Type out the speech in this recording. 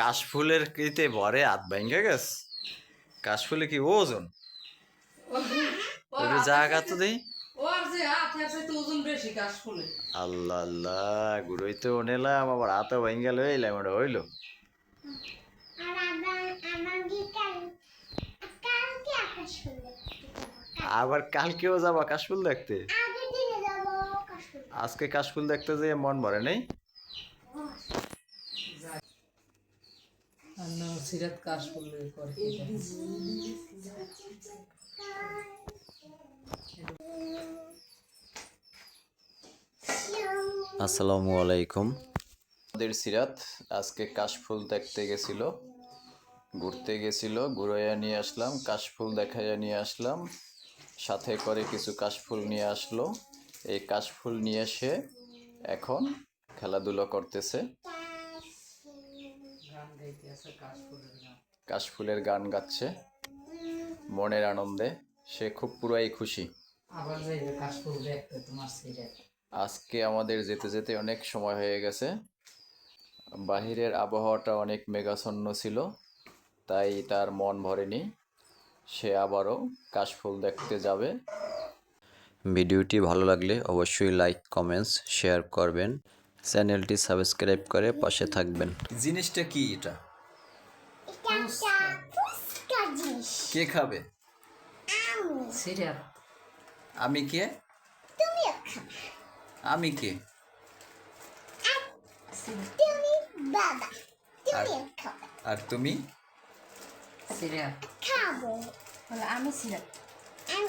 কাশফুলের কিতে ভরে হাত ভেঙে গেছ। কাশফুলে কি ওজন? ওটা জায়গা তো দেই আল্লাহ আল্লাহ গুড়োই তো নেলাম আবার হাতে ভেঙে লইলাম ওটা হইল। আবার কালকেও যাবা কাশফুল দেখতে? আজকে কাশফুল দেখতে যে মন ভরে নেই? সিরাত আসসালামু আলাইকুম। আমাদের সিরাত আজকে কাশফুল দেখতে গেছিল ঘুরতে গেছিল ঘুরাইয়া নিয়ে আসলাম কাশফুল দেখাইয়া নিয়ে আসলাম সাথে করে কিছু কাশফুল নিয়ে আসলো। এই কাশফুল নিয়ে এসে এখন খেলাধুলা করতেছে। কাশফুলের গান গাচ্ছে। মনের আনন্দে। সে খুব পুরাই খুশি। আজকে আমাদের যেতে যেতে অনেক সময় হয়ে গেছে। বাহিরের আবহাওয়াটা অনেক মেঘাচ্ছন্ন ছিল তাই তার মন ভরেনি। সে আবারও কাশফুল দেখতে যাবে। ভিডিওটি ভালো লাগলে অবশ্যই লাইক কমেন্টস শেয়ার করবেন। চ্যানেলটি সাবস্ক্রাইব করে পাশে থাকবেন। জিনিসটা কি এটা? কে খাবে? আমি। কে? আমি কে? আর তুমি খাবে। আর তুমি? সিরাত খাব। আমি সিরাত আমি